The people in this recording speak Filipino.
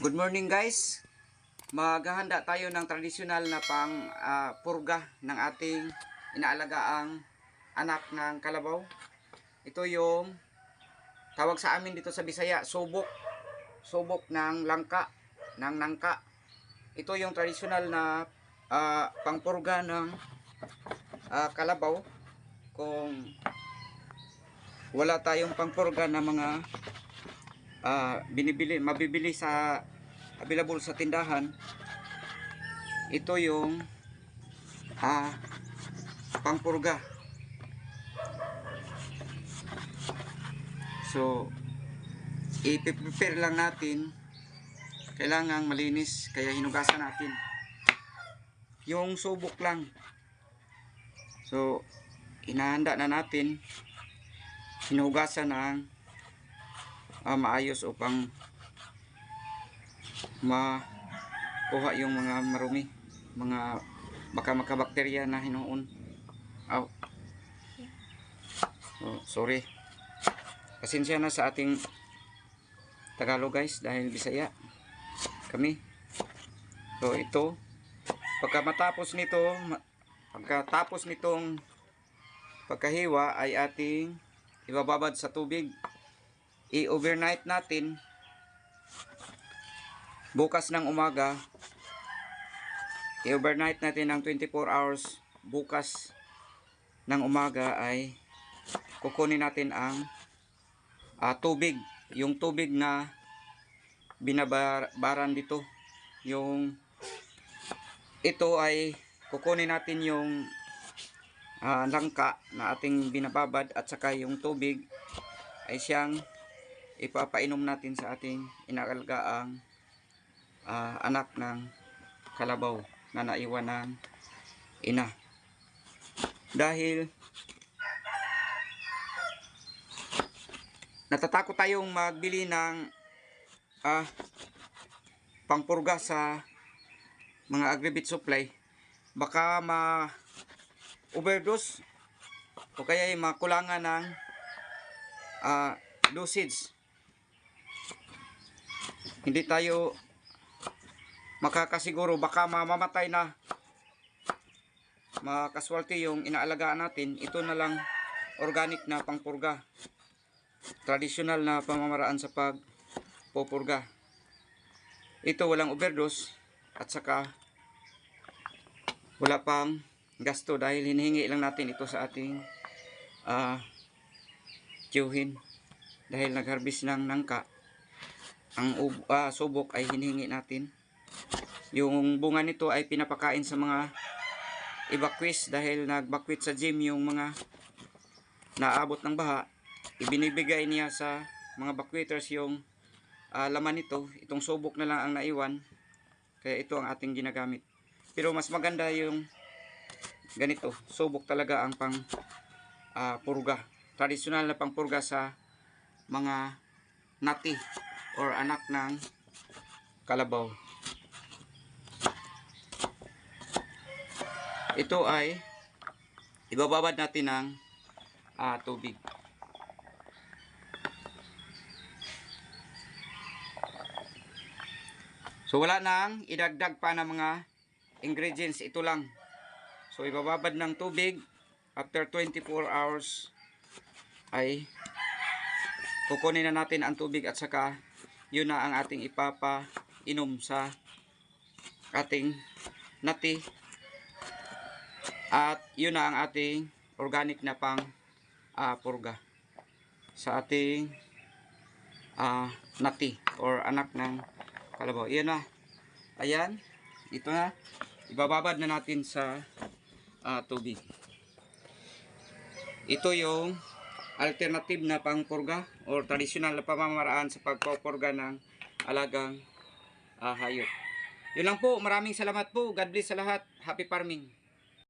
Good morning guys. Maghahanda tayo ng tradisyonal na pang ah, purga ng ating inaalagaang anak ng kalabaw. Ito yung tawag sa amin dito sa Bisaya, subok. Subok ng langka, ng nangka. Ito yung tradisyonal na ah, pangpurga ng ah, kalabaw. Kung wala tayong pangpurga ng mga ah, binibili, mabibili sa available sa tindahan. Ito yung ah, pangpurga. So, i-prepare lang natin. Kailangang malinis, kaya hinugasan natin. Yung subok lang. So, inahanda na natin. Hinugasan ng ah, maayos upang makuha yung mga marumi mga baka makabakterya na hinuon. Aw. Oh, sorry. Pasensya na sa ating Tagalog guys dahil Bisaya kami. So ito pagka matapos nito pagkatapos nitong pagkahiwa ay ating ibababad sa tubig. I-overnight natin bukas ng umaga i-overnight natin ng 24 hours. Bukas ng umaga ay kukunin natin ang ah, tubig. Yung tubig na binabaran dito yung ito ay kukunin natin yung ah, langka na ating binababad at saka yung tubig ay siyang ipapainom natin sa ating inaalgaang ah, anak ng kalabaw na naiwan ng ina. Dahil natatakot tayong magbili ng ah, pangpurga sa mga agribit supply baka ma overdose o kaya ay makulangan ng ah, dosage hindi tayo makakasiguro baka mamamatay na. Makaswerte yung inaalagaan natin. Ito na lang organic na pangpurga. Traditional na pamamaraan sa pagpupurga. Ito walang overdose at saka wala pang gasto dahil hinihingi lang natin ito sa ating ah tiyuhin. Dahil nagharvest ng nangka. Ang ah, subok ay hinihingi natin yung bunga nito ay pinapakain sa mga evacuees dahil nagbakwit sa gym yung mga naabot ng baha. Ibinibigay niya sa mga bakwiters yung ah, laman nito. Itong subok na lang ang naiwan. Kaya ito ang ating ginagamit. Pero mas maganda yung ganito. Subok talaga ang pang ah, purga. Tradisyonal na pang purga sa mga nati or anak ng kalabaw ito ay ibababad natin ng ah, tubig. So wala nang idagdag pa ng mga ingredients. Ito lang. So ibababad ng tubig after 24 hours ay kukunin na natin ang tubig at saka yun na ang ating ipapainom sa ating nati at yun na ang ating organic na pang ah, purga sa ating ah, nati or anak ng kalabaw. Iyan na. Ayan. Ito na. Ibababad na natin sa ah, tubig. Ito yung alternative na pangpurga or traditional na pamamaraan sa pagpupurga ng alagang ah, hayop. Yun lang po. Maraming salamat po. God bless sa lahat. Happy farming.